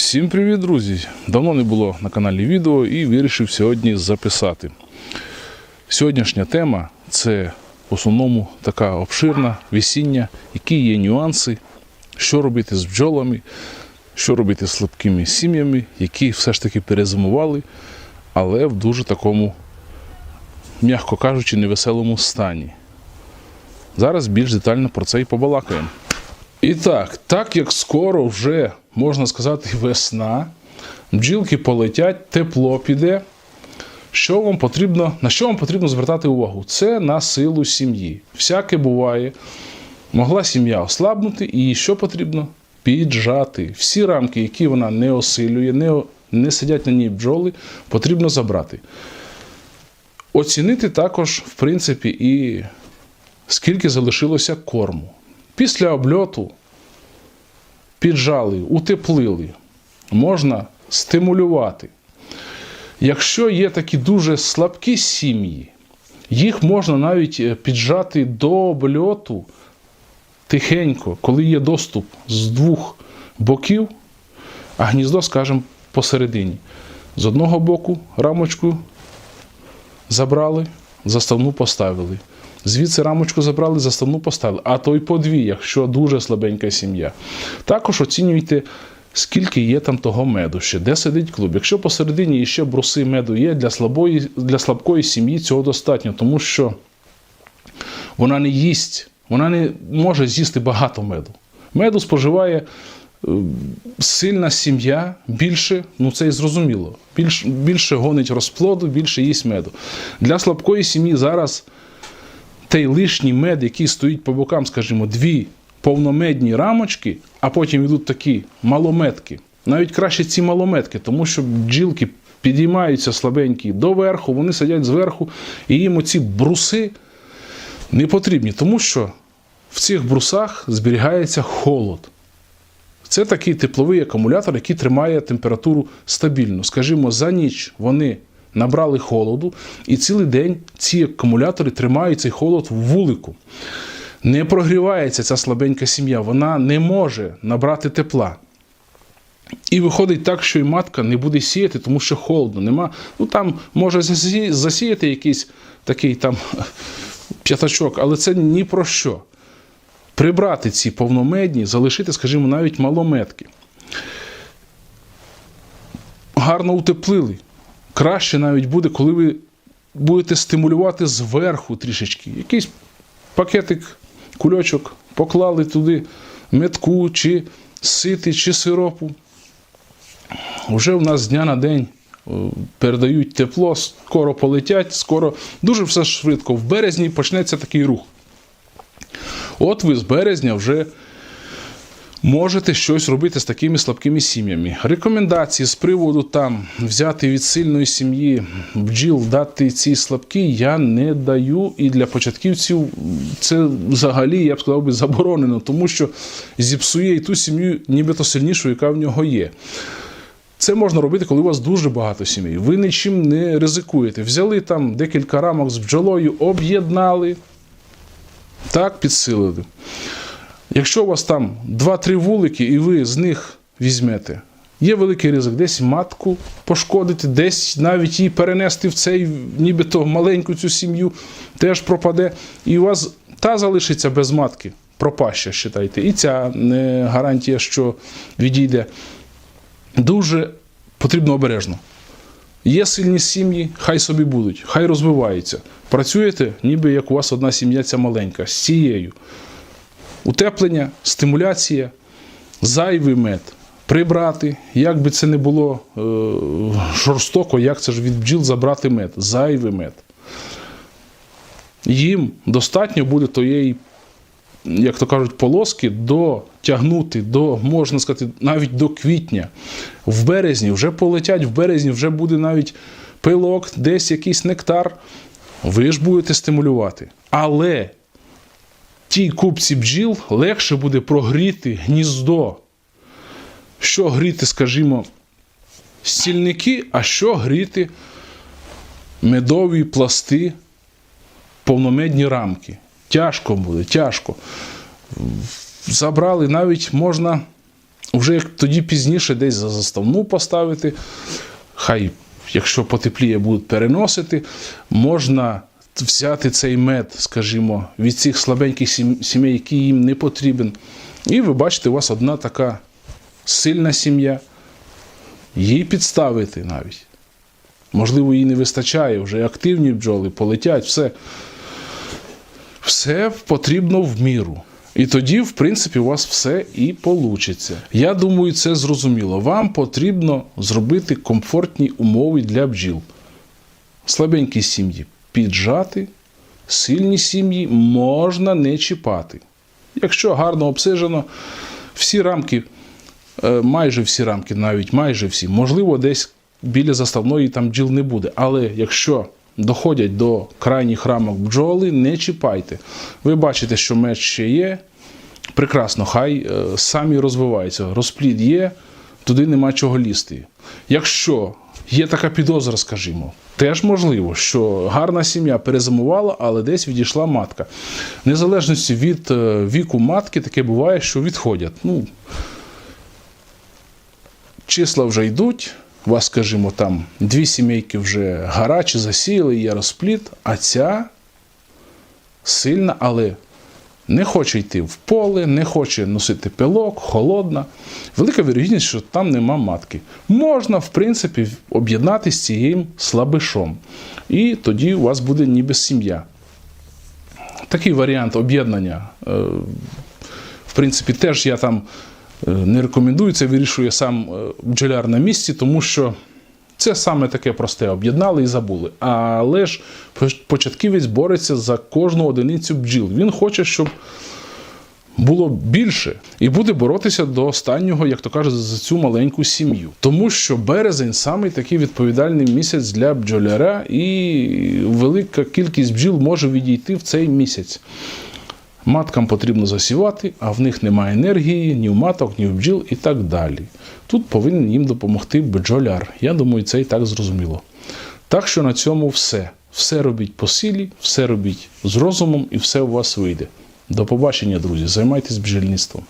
Всім привіт, друзі! Давно не було на каналі відео і вирішив сьогодні записати. Сьогоднішня тема це в основному така обширна весіння, які є нюанси, що робити з бджолами, що робити з слабкими сім'ями, які все ж таки перезимували, але в дуже такому, м'яко кажучи, невеселому стані. Зараз більш детально про це і побалакаємо. І так, так як скоро вже можна сказати весна, бджілки полетять, тепло піде. Що вам потрібно, на що вам потрібно звертати увагу? Це на силу сім'ї. Всяке буває. Могла сім'я ослабнути, і що потрібно? Піджати. Всі рамки, які вона не осилює, не, не сидять на ній бджоли, потрібно забрати. Оцінити також, в принципі, і скільки залишилося корму. Після обльоту піджали, утеплили, можна стимулювати. Якщо є такі дуже слабкі сім'ї, їх можна навіть е, піджати до обльоту тихенько, коли є доступ з двох боків, а гніздо, скажімо, посередині. З одного боку рамочку забрали, заставну поставили. Звідси рамочку забрали, заставну поставили, а то й по дві, якщо дуже слабенька сім'я. Також оцінюйте, скільки є там того меду ще, де сидить клуб. Якщо посередині ще бруси меду є, для, слабої, для слабкої сім'ї цього достатньо, тому що вона не їсть, вона не може з'їсти багато меду. Меду споживає е, сильна сім'я більше, ну це і зрозуміло. Більш, більше гонить розплоду, більше їсть меду. Для слабкої сім'ї зараз той лишній мед, який стоїть по бокам, скажімо, дві повномедні рамочки, а потім йдуть такі малометки. Навіть краще ці малометки, тому що бджілки підіймаються слабенькі доверху, вони сидять зверху, і їм оці бруси не потрібні, тому що в цих брусах зберігається холод. Це такий тепловий акумулятор, який тримає температуру стабільно. Скажімо, за ніч вони набрали холоду, і цілий день ці акумулятори тримають цей холод в вулику. Не прогрівається ця слабенька сім'я, вона не може набрати тепла. І виходить так, що і матка не буде сіяти, тому що холодно. Нема, ну там може засіяти якийсь такий там п'ятачок, але це ні про що. Прибрати ці повномедні, залишити, скажімо, навіть малометки. Гарно утеплили. Краще навіть буде, коли ви будете стимулювати зверху трішечки. Якийсь пакетик, кульочок, поклали туди метку, чи сити, чи сиропу. Вже в нас дня на день передають тепло, скоро полетять, скоро дуже все швидко. В березні почнеться такий рух. От ви з березня вже можете щось робити з такими слабкими сім'ями. Рекомендації з приводу там взяти від сильної сім'ї бджіл, дати ці слабкі, я не даю. І для початківців це взагалі, я б сказав би, заборонено, тому що зіпсує і ту сім'ю, нібито сильнішу, яка в нього є. Це можна робити, коли у вас дуже багато сімей. Ви нічим не ризикуєте. Взяли там декілька рамок з бджолою, об'єднали, так, підсилили. Якщо у вас там 2-3 вулики, і ви з них візьмете, є великий ризик десь матку пошкодити, десь навіть її перенести в цей, нібито маленьку цю сім'ю, теж пропаде. І у вас та залишиться без матки, пропаща, считайте. І ця гарантія, що відійде. Дуже потрібно обережно. Є сильні сім'ї, хай собі будуть, хай розвиваються. Працюєте, ніби як у вас одна сім'я ця маленька, з цією. Утеплення, стимуляція, зайвий мед. Прибрати, як би це не було е, жорстоко, як це ж від бджіл забрати мед, зайвий мед. Їм достатньо буде тієї, як то кажуть, полоски дотягнути до, можна сказати, навіть до квітня. В березні вже полетять, в березні вже буде навіть пилок, десь якийсь нектар. Ви ж будете стимулювати. Але тій купці бджіл легше буде прогріти гніздо. Що гріти, скажімо, стільники, а що гріти медові пласти, повномедні рамки. Тяжко буде, тяжко. Забрали, навіть можна Вже як тоді пізніше десь за заставну поставити, хай, якщо потепліє, будуть переносити, можна взяти цей мед, скажімо, від цих слабеньких сім- сімей, які їм не потрібен. І ви бачите, у вас одна така сильна сім'я, її підставити навіть. Можливо, їй не вистачає, вже активні бджоли полетять, все. Все потрібно в міру. І тоді, в принципі, у вас все і получиться. Я думаю, це зрозуміло. Вам потрібно зробити комфортні умови для бджіл. Слабенькі сім'ї піджати, сильні сім'ї можна не чіпати. Якщо гарно обсижено, всі рамки, е, майже всі рамки, навіть майже всі, можливо, десь біля заставної там бджіл не буде. Але якщо доходять до крайніх рамок бджоли, не чіпайте. Ви бачите, що меч ще є. Прекрасно, хай е, самі розвиваються. Розплід є, туди нема чого лізти. Якщо є така підозра, скажімо, теж можливо, що гарна сім'я перезимувала, але десь відійшла матка. Незалежності від е, віку матки, таке буває, що відходять. Ну, числа вже йдуть. У вас, скажімо, там дві сімейки вже гарачі, засіяли, є розплід, а ця сильна, але не хоче йти в поле, не хоче носити пилок, холодна. Велика вірогідність, що там нема матки. Можна, в принципі, об'єднатися з цією слабишом. І тоді у вас буде ніби сім'я. Такий варіант об'єднання. е, В принципі, теж я там е, не рекомендую, це вирішує сам е, бджоляр на місці, тому що це саме таке просте об'єднали і забули. Але ж початківець бореться за кожну одиницю бджіл. Він хоче, щоб було більше, і буде боротися до останнього, як то кажуть, за цю маленьку сім'ю. Тому що березень самий такий відповідальний місяць для бджоляра, і велика кількість бджіл може відійти в цей місяць. Маткам потрібно засівати, а в них немає енергії, ні в маток, ні в бджіл і так далі. Тут повинен їм допомогти бджоляр. Я думаю, це і так зрозуміло. Так що на цьому все. Все робіть по силі, все робіть з розумом і все у вас вийде. До побачення, друзі. Займайтесь бджільництвом.